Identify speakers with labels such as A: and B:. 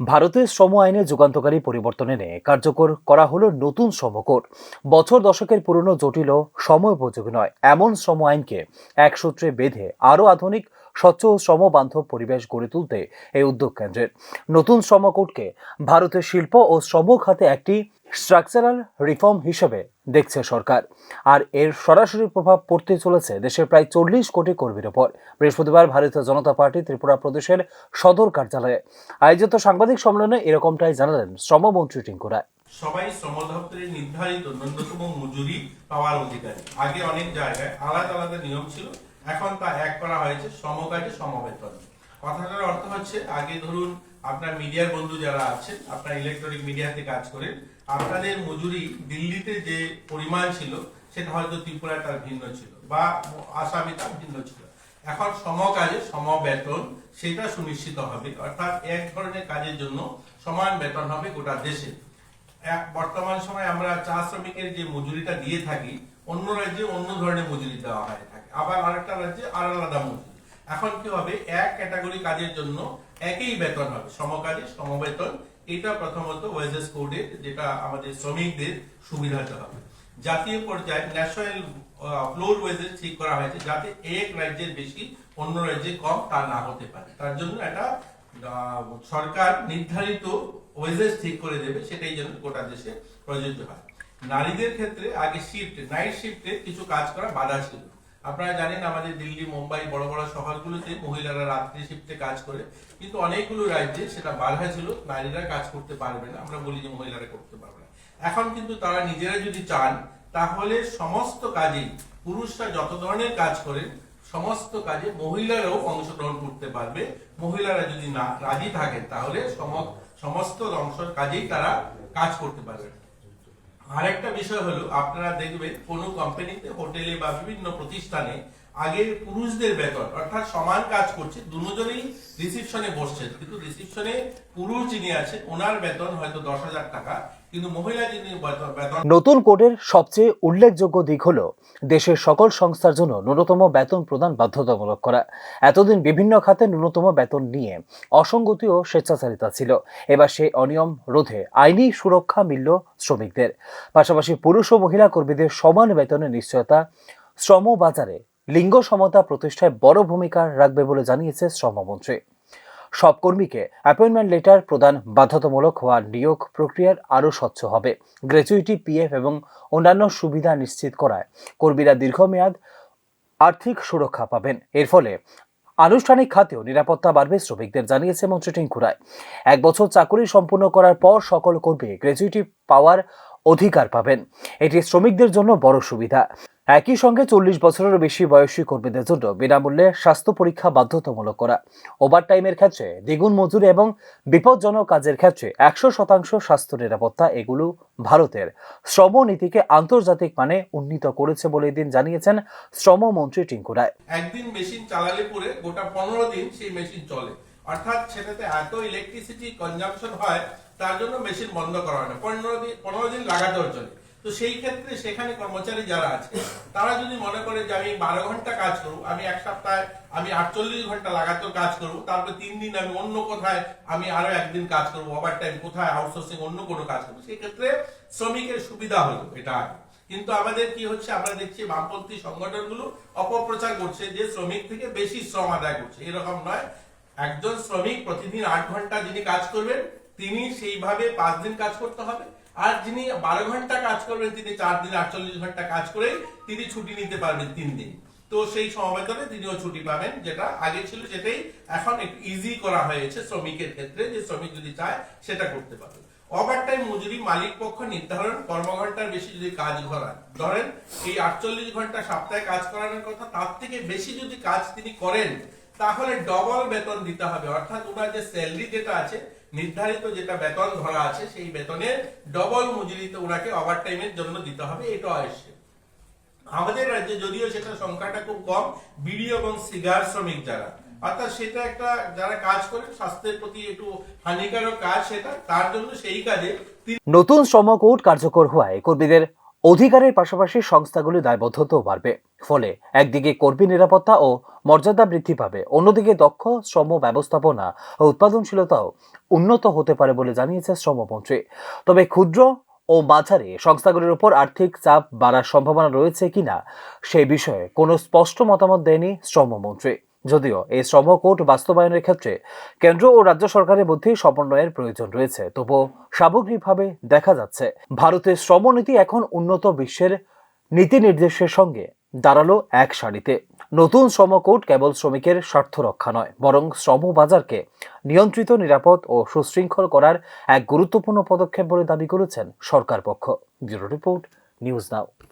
A: ভারতের শ্রম আইনে যুগান্তকারী পরিবর্তন এনে কার্যকর করা হলো নতুন শ্রমকোড। বছর দশকের পুরনো জটিল সময় উপযোগী নয়, এমন শ্রম আইনকে এক সূত্রে বেঁধে আরও আধুনিক স্বচ্ছ ও শ্রমবান্ধব পরিবেশ গড়ে তুলতে এই উদ্যোগ কেন্দ্রের। নতুন শ্রমকোডকে ভারতের শিল্প ও শ্রম খাতে একটি স্ট্রাকচারাল রিফর্ম হিসেবে দেখছে সরকার। আর এর সরাসরি প্রভাব পড়তে চলেছে দেশের প্রায় চল্লিশ কোটি কর্মীর ওপর। বৃহস্পতিবার ভারতীয় জনতা পার্টি ত্রিপুরা প্রদেশের সদর কার্যালয়ে আয়োজিত সাংবাদিক সম্মেলনে এরকমটাই জানালেন শ্রমমন্ত্রী টিঙ্কু রায়
B: সবাই শ্রম দপ্তরের নির্ধারিত ন্যূনতম মজুরি পাওয়ার অধিকারী। আগে অনেক জায়গায় আলাদা আলাদা নিয়ম ছিল এখন তা এক করা হয়েছে, সমকাজে সমবেতন। কথাটার অর্থ হচ্ছে, আগে ধরুন আপনার মিডিয়ার বন্ধু যারা আছেন, আপনার ইলেকট্রনিক মিডিয়াতে কাজ করেন, আপনাদের মজুরি দিল্লিতে যে পরিমাণ ছিল, সেটা হয়তো ত্রিপুরায় তার ভিন্ন ছিল, বা আসামে তার ভিন্ন ছিল। এখন সমকাজে সমবেতন, সেটা সুনিশ্চিত হবে, অর্থাৎ এক ধরনের কাজের জন্য সমান বেতন হবে গোটা দেশে। বর্তমান সময় আমরা চা শ্রমিকের যে মজুরিটা দিয়ে থাকি, অন্য রাজ্যে অন্য ধরনের মজুরি দেওয়া হয় থাকে। আবার আরেকটা রাজ্যে আর আলাদা মজুরি। এখন কি হবে? এক ক্যাটাগরি কাজের জন্য একই বেতন হবে। সমকাজে, সমবেতন, এটা প্রথমত ওয়েজেস কোডে যেটা আমাদের শ্রমিকদের সুবিধাতে হবে। জাতীয় পর্যায়ে ন্যাশনাল ফ্লোর ওয়েজেস ঠিক করা হয়েছে, যাতে এক রাজ্যের বেশি অন্য রাজ্যে কম তা না হতে পারে। তার জন্য এটা সরকার নির্ধারিত ওয়েজেস ঠিক করে দেবে, সেটাই যেন গোটা দেশে প্রযোজ্য হয়। নারীদের ক্ষেত্রে আগে শিফট নাইট শিফটে কিছু কাজ করা বাধা ছিল। আপনারা জানেন আমাদের দিল্লি, মুম্বাই বড় বড় শহরগুলোতে মহিলারা রাত্রি শিফটে কাজ করে, কিন্তু অনেকগুলো রাজ্যে সেটা বাধা ছিল, নারীরা কাজ করতে পারবে না, আমরা বলি যে মহিলারা করতে পারবে না। এখন কিন্তু তারা নিজেরা যদি চান, তাহলে সমস্ত কাজেই পুরুষরা যত ধরনের কাজ করেন সমস্ত কাজে মহিলারাও অংশগ্রহণ করতে পারবে। মহিলারা যদি না, রাজি থাকেন, তাহলে সম- সমস্ত অংশের কাজেই তারা কাজ করতে পারবে। আরেকটা বিষয় হলো, আপনারা দেখবেন কোনো কোম্পানিতে হোটেলে বা বিভিন্ন প্রতিষ্ঠানে আগে পুরুষদের বেতন, অর্থাৎ সমান কাজ করছে, দুজনেই রিসিপশনে বসছেন। কিন্তু রিসিপশনে পুরুষ যিনি আছেন, ওনার বেতন হয়তো দশ হাজার টাকা, কিন্তু মহিলা যিনি বেতন
A: নতুন কোডের সবচেয়ে উল্লেখযোগ্য দিক হল, দেশের সকল সংস্থার জন্য ন্যূনতম বেতন প্রদান বাধ্যতামূলক করা। এতদিন বিভিন্ন খাতে ন্যূনতম বেতন নিয়ে অসঙ্গতি ও স্বেচ্ছাচারিতা ছিল। এবার সেই অনিয়ম রোধে আইনি সুরক্ষা মিলল শ্রমিকদের। পাশাপাশি পুরুষ ও মহিলা কর্মীদের সমান বেতনের নিশ্চয়তা শ্রম বাজারে লিঙ্গ সমতা প্রতিষ্ঠায় বড় ভূমিকা রাখবে বলে জানিয়েছে শ্রমমন্ত্রী। সব কর্মীকে অ্যাপয়েন্টমেন্ট লেটার প্রদান বাধ্যতামূলক হওয়া নিয়োগ প্রক্রিয়ার আরও স্বচ্ছ হবে। গ্র্যাচুইটি পিএফ এবং অন্যান্য সুবিধা নিশ্চিত করায় কর্মীরা দীর্ঘমেয়াদ আর্থিক সুরক্ষা পাবেন। এর ফলে আনুষ্ঠানিক খাতেও নিরাপত্তা বাড়বে শ্রমিকদের জানিয়েছে মন্ত্রী টিঙ্কু রায়। এক বছর চাকরি সম্পূর্ণ করার পর সকল কর্মী গ্র্যাচুইটি পাওয়ার অধিকার পাবেন। এটি শ্রমিকদের জন্য বড় সুবিধা। একই সঙ্গে চল্লিশ বছরের বেশি বয়সী কর্মীদের জন্য বিনামূল্যে স্বাস্থ্য পরীক্ষা বাধ্যতামূলক করা। ওভারটাইমের ক্ষেত্রে, দ্বিগুণ মজুরি এবং বিপজ্জনক কাজের ক্ষেত্রে একশো শতাংশ স্বাস্থ্য নিরাপত্তা এগুলো ভারতের। শ্রম নীতিকে আন্তর্জাতিক মানে উন্নীত করেছে বলে এদিন জানিয়েছেন শ্রমমন্ত্রী টিঙ্কু রায়।
B: একদিন মেশিন চালালে পরে গোটা পনেরো দিন সেই মেশিন চলে। অর্থাৎ সেটাতে এত ইলেকট্রিসিটি কনজাম্পশন হয়, তার জন্য মেশিন বন্ধ করা হয় না। পনেরো দিন পনেরো দিন লাগাতার চলে। তো সেই ক্ষেত্রে সেখানে কর্মচারী যারা আছে, তারা যদি মনে করে যে আমি বারো ঘণ্টা কাজ করব, আমি এক সপ্তাহে আমি আটচল্লিশ ঘণ্টা লাগাতার কাজ করব, তারপরে তিন দিন আমি অন্য কোথায় আমি আরও একদিন কাজ করব ওভার টাইম কোথায় আউটসোর্সিং অন্য কোনো কাজ করব সেই ক্ষেত্রে শ্রমিকের সুবিধা হলো এটা কিন্তু আমাদের কি হচ্ছে, আমরা দেখছি বামপন্থী সংগঠনগুলো অপপ্রচার করছে, যে শ্রমিক থেকে বেশি শ্রম আদায় করছে। এরকম নয়, একজন শ্রমিক প্রতিদিন আট ঘণ্টা যিনি কাজ করবেন তিনি সেইভাবে পাঁচ দিন কাজ করতে হবে। আর যিনি বারো ঘণ্টা কাজ করবেন, তিনি চার দিন আটচল্লিশ ঘণ্টা কাজ করে তিনি ছুটি নিতে পারবেন তিন দিন। তো সেই সমবেতনে তিনিও ছুটি পাবেন, যেটা আগে ছিল সেটাই এখন একটু ইজি করা হয়েছে শ্রমিকের ক্ষেত্রে, যে শ্রমিক যদি চায় সেটা করতে পারবে। ওভারটাইম মজুরি মালিক পক্ষ নির্ধারণ কর্মঘন্টার বেশি যদি কাজ করান ধরেন এই আটচল্লিশ ঘণ্টা সপ্তাহে কাজ করানোর কথা, তার থেকে বেশি যদি কাজ তিনি করেন, তাহলে ডবল বেতন দিতে হবে। অর্থাৎ ওনার যে স্যালারি যেটা আছে নির্ধারিত যেটা বেতন ধরা আছে, সেই বেতনের ডবল মজুরিতে ওনাকে ওভারটাইমের জন্য দিতে হবে, এটা আবশ্যক আমাদের রাজ্যে যদিও সেটা সংখ্যাটা খুব কম, বিড়ি এবং সিগার শ্রমিক যারা, অর্থাৎ সেটা একটা যারা কাজ করে, স্বাস্থ্যের প্রতি একটু হানিকারক কাজ সেটা, তার জন্য সেই কাজে
A: নতুন শ্রম কোড কার্যকর হওয়ায় কর্মীদের অধিকারের পাশাপাশি সংস্থাগুলির দায়বদ্ধতাও বাড়বে। ফলে একদিকে কর্মী নিরাপত্তা ও মর্যাদা বৃদ্ধি পাবে, অন্যদিকে দক্ষ শ্রম ব্যবস্থাপনা ও উৎপাদনশীলতাও উন্নত হতে পারে বলে জানিয়েছে শ্রমমন্ত্রী। তবে ক্ষুদ্র ও মাঝারি সংস্থাগুলির উপর আর্থিক চাপ বাড়ার সম্ভাবনা রয়েছে কিনা সেই বিষয়ে কোনো স্পষ্ট মতামত দেয়নি শ্রমমন্ত্রী। যদিও এই শ্রম কোড বাস্তবায়নের ক্ষেত্রে কেন্দ্র ও রাজ্য সরকারের মধ্যে সমন্বয়ের প্রয়োজন রয়েছে, তবুও সামগ্রিকভাবে দেখা যাচ্ছে, ভারতের শ্রমনীতি এখন উন্নত বিশ্বের নীতি নির্দেশের সঙ্গে দাঁড়াল এক সারিতে। নতুন শ্রম কোড কেবল শ্রমিকের স্বার্থ রক্ষা নয়, বরং শ্রম বাজারকে নিয়ন্ত্রিত, নিরাপদ ও সুশৃঙ্খল করার এক গুরুত্বপূর্ণ পদক্ষেপ বলে দাবি করেছেন সরকার পক্ষ। Bureau report, news now.